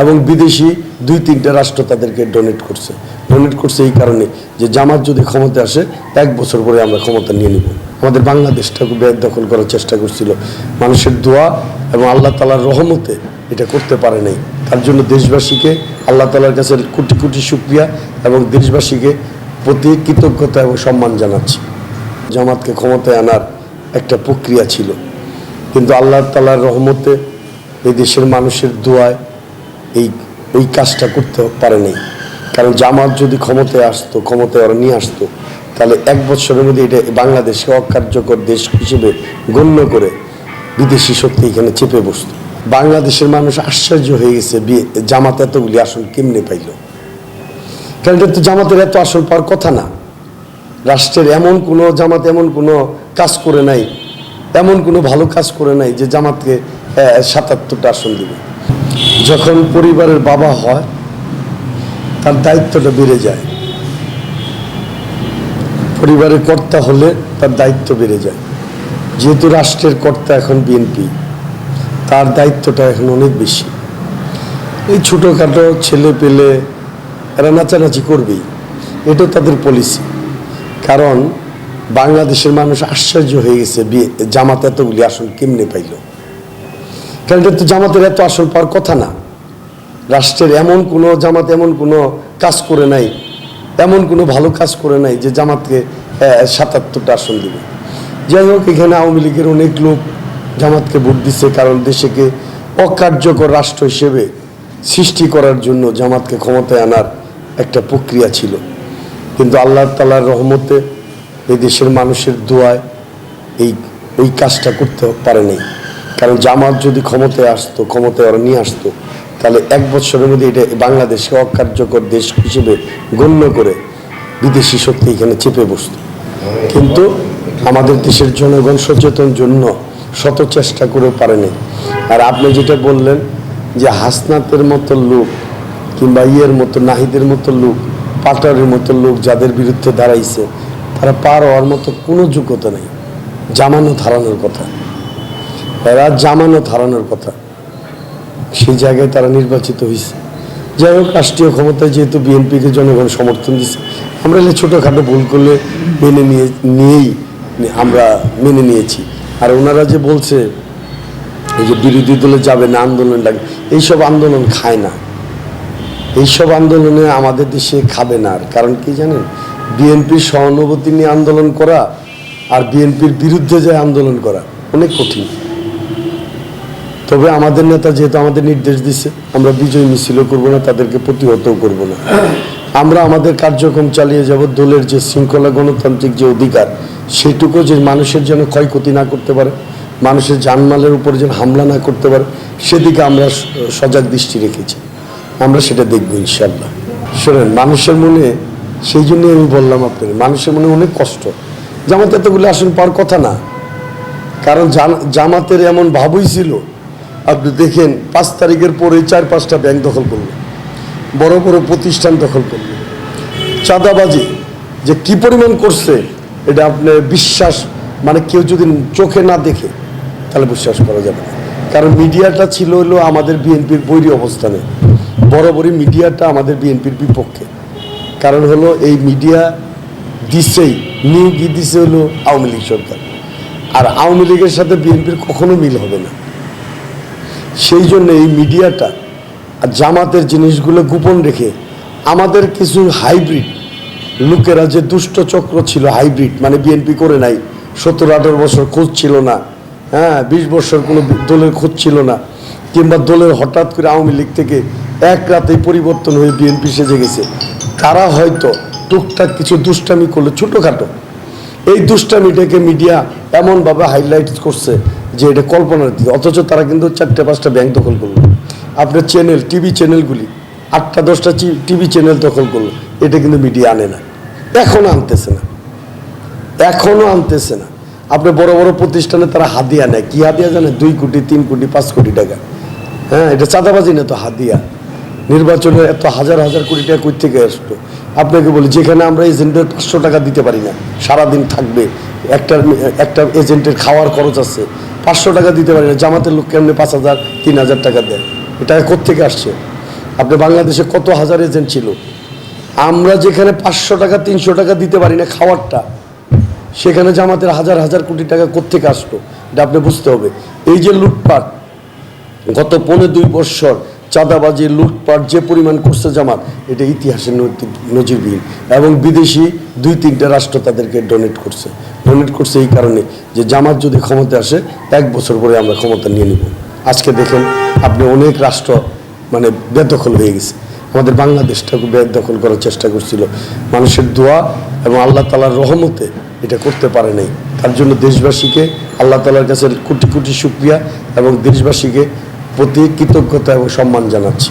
এবং বিদেশি দুই তিনটা রাষ্ট্র তাদেরকে ডোনেট করছে। ডোনেট করছে এই কারণে যে জামাত যদি ক্ষমতা আসে, এক বছর পরে আমরা ক্ষমতা নিয়ে নিব। আমাদের বাংলাদেশটাকে দখল করার চেষ্টা করছিল। মানুষের দোয়া এবং আল্লাহ তালার রহমতে এটা করতে পারে নাই। তার জন্য দেশবাসীকে আল্লাহ তালার কাছে কোটি কোটি শুক্রিয়া এবং দেশবাসীকে প্রতি কৃতজ্ঞতা এবং সম্মান জানাচ্ছি। জামাতকে ক্ষমতায় আনার একটা প্রক্রিয়া ছিল। কিন্তু আল্লাহ তালার রহমতে এই দেশের মানুষের দোয়ায় এই ওই কাজটা করতে পারে নাই। কারণ জামাত যদি ক্ষমতায় আসতো, ক্ষমতায় ওরা নিয়ে আসতো, তাহলে এক বছরের মধ্যে এটা বাংলাদেশকে অকার্যকর দেশ হিসেবে গণ্য করে বিদেশি শক্তি এখানে চেপে বসতো। বাংলাদেশের মানুষ আশ্চর্য হয়ে গেছে জামাত এতগুলি আসন কেমনে পাইল? কারণ এটা তো জামাতের এত আসন পাওয়ার কথা না। রাষ্ট্রের এমন কোনো, জামাত এমন কোনো কাজ করে নাই, এমন কোনো ভালো কাজ করে নাই যে জামাতকে সাতাত্তরটা আসন দিবে। যখন পরিবারের বাবা হয়, তার দায়িত্বটা বেড়ে যায়। পরিবারের কর্তা হলে তার দায়িত্ব বেড়ে যায়। যেহেতু রাষ্ট্রের কর্তা এখন বিএনপি তার দায়িত্বটা এখন অনেক বেশি। এই ছোটোখাটো ছেলে পেলে এরা নাচানাচি করবেই। এটাও তাদের পলিসি কারণ বাংলাদেশের মানুষ আশ্চর্য হয়ে গেছে বি- জামাত এতগুলি আসন কেমনে পাইল? কারণ তো জামাতের এত আসল পাওয়ার কথা না। রাষ্ট্রের এমন কোনো জামাত, এমন কোনো কাজ করে নাই, এমন কোনো ভালো কাজ করে নাই যে জামাতকে সাতাত্তরটা আসন দিবে। যাই হোক, এখানে আওয়ামী লীগের অনেক লোক জামাতকে ভোট দিচ্ছে কারণ দেশেকে অকার্যকর রাষ্ট্র হিসেবে সৃষ্টি করার জন্য জামাতকে ক্ষমতায় আনার একটা প্রক্রিয়া ছিল। কিন্তু আল্লাহ তালার রহমতে এই দেশের মানুষের দোয়ায় এই, ওই কাজটা করতে পারে নাই। কারণ জামাত যদি ক্ষমতায় আসতো, ক্ষমতায় ওরা নিয়ে আসতো, তাহলে এক বছরের মধ্যে এটা বাংলাদেশকে অকার্যকর দেশ হিসেবে গণ্য করে বিদেশি শক্তি এখানে চেপে বসতো। কিন্তু আমাদের দেশের জনগণ সচেতন জন্য শত চেষ্টা করেও পারেনি আর আপনি যেটা বললেন যে হাসনাতের মতো লোক কিংবা ইয়ের মতো, নাহিদের মতো লোক, পাটারের মতো লোক যাদের বিরুদ্ধে দাঁড়াইছে, তারা পার হওয়ার মতো কোনো যোগ্যতা নেই। জামানো ধারানোর কথা। এরা জামানো ধারানোর কথা। সেই জায়গায় তারা নির্বাচিত হয়েছে যাই হোক, রাষ্ট্রীয় ক্ষমতায় যেহেতু বিএনপিকে জনগণ সমর্থন দিচ্ছে আমরা এলে ছোটোখাটো ভুল করলে মেনে নিয়ে, নিয়েই আমরা মেনে নিয়েছি। আর ওনারা যে বলছে, এই যে বিরোধী দলে যাবে না, আন্দোলন লাগবে, এইসব আন্দোলন খায় না। এইসব আন্দোলনে আমাদের দেশে খাবে না আর। কারণ কি জানেন? বিএনপির সহানুভূতি নিয়ে আন্দোলন করা আর বিএনপির বিরুদ্ধে যায় আন্দোলন করা, অনেক কঠিন। তবে আমাদের নেতা যেহেতু আমাদের নির্দেশ দিচ্ছে আমরা বিজয় মিছিলও করব না, তাদেরকে প্রতিহতও করব না। আমরা আমাদের কার্যক্রম চালিয়ে যাব, দলের যে শৃঙ্খলা, গণতান্ত্রিক যে অধিকার, সেটুকু যে মানুষের যেন ক্ষয়ক্ষতি না করতে পারে, মানুষের জানমালের উপর যেন হামলা না করতে পারে, সেদিকে আমরা সজাগ দৃষ্টি রেখেছি। আমরা সেটা দেখব ইনশাল্লাহ শোনেন, মানুষের মনে, সেই জন্যই আমি বললাম আপনাকে, মানুষের মনে অনেক কষ্ট। জামাতে এতগুলো আসন পাওয়ার কথা না, কারণ জামাতের এমন ভাবই ছিল আপনি দেখেন, পাঁচ তারিখের পরে চার, পাঁচটা ব্যাংক দখল করল। বড় বড় প্রতিষ্ঠান দখল করল। চাঁদাবাজি যে কি পরিমাণ করছে, এটা আপনার বিশ্বাস মানে কেউ যদি চোখে না দেখে, তাহলে বিশ্বাস করা যাবে না। কারণ মিডিয়াটা ছিল হলো আমাদের বিএনপির বৈরী অবস্থানে। বরাবরই মিডিয়াটা আমাদের বিএনপির বিপক্ষে। কারণ হলো এই মিডিয়া দিছেই, নিয়োগই দিছে হলো আওয়ামী লীগ সরকার। আর আওয়ামী লীগের সাথে বিএনপির কখনো মিল হবে না। সেই জন্য এই মিডিয়াটা জামাতের জিনিসগুলো গোপন রেখে আমাদের কিছু হাইব্রিড, লোকেরা যে দুষ্ট চক্র ছিল হাইব্রিড মানে বিএনপি করে নাই, সত্তর আঠারো বছর খোঁজ ছিল না হ্যাঁ বিশ বছর কোনো দলের খোঁজ ছিল না, কিংবা দলের হঠাৎ করে আওয়ামী লীগ থেকে এক রাতেই পরিবর্তন হয়ে বিএনপি সেজে গেছে, তারা হয়তো টুকটাক কিছু দুষ্টামি করল ছোটোখাটো। এই দুষ্টামিটাকে মিডিয়া এমনভাবে হাইলাইট করছে যে এটা কল্পনার দিকে। অথচ তারা কিন্তু চারটে, পাঁচটা ব্যাংক দখল করল। আপনার চ্যানেল টিভি চ্যানেলগুলি আটটা, দশটা টিভি চ্যানেল দখল করল। এটা কিন্তু মিডিয়া আনে না। এখনও আনতেছে না। এখনও আনতেছে না। আপনি বড় বড় প্রতিষ্ঠানে তারা হাদিয়া নেয়। কি হাদিয়া জানে দুই কোটি, তিন কোটি, পাঁচ কোটি টাকা। হ্যাঁ এটা চাঁদাবাজি না তো, হাদিয়া। নির্বাচনে এত হাজার হাজার কোটি টাকা কই থেকে আসতো আপনাকে বলি, যেখানে আমরা এজেন্টের পাঁচশো টাকা দিতে পারি না, সারাদিন থাকবে। একটা একটা এজেন্টের খাওয়ার খরচ আছে। পাঁচশো টাকা দিতে পারি না। জামাতের লোক কেমনি পাঁচ হাজার, তিন হাজার টাকা দেয়? এটা কোথেকে আসছে? আপনি বাংলাদেশে কত হাজার এজেন্ট ছিল? আমরা যেখানে পাঁচশো টাকা, তিনশো টাকা দিতে পারি না খাওয়ারটা সেখানে জামাতের হাজার হাজার কোটি টাকা কোথেকে আসলো? এটা আপনি বুঝতে হবে। এই যে লুটপাট, গত পনেরো দুই বৎসর চাঁদাবাজি, লুটপাট যে পরিমাণ করছে জামাত, এটা ইতিহাসের নজিরবিহীন। এবং বিদেশি দুই তিনটা রাষ্ট্র তাদেরকে ডোনেট করছে। ডোনেট করছে এই কারণে যে জামাত যদি ক্ষমতা আসে এক বছর পরে আমরা ক্ষমতা নিয়ে নিব। আজকে দেখেন আপনি অনেক রাষ্ট্র মানে বেদখল হয়ে গেছে। আমাদের বাংলাদেশটাকে বেদখল করার চেষ্টা করছিল। মানুষের দোয়া এবং আল্লাহ তালার রহমতে এটা করতে পারে নাই। তার জন্য দেশবাসীকে আল্লাহ তালার কাছে কোটি কোটি শুক্রিয়া এবং দেশবাসীকে প্রতি কৃতজ্ঞতা এবং সম্মান জানাচ্ছি।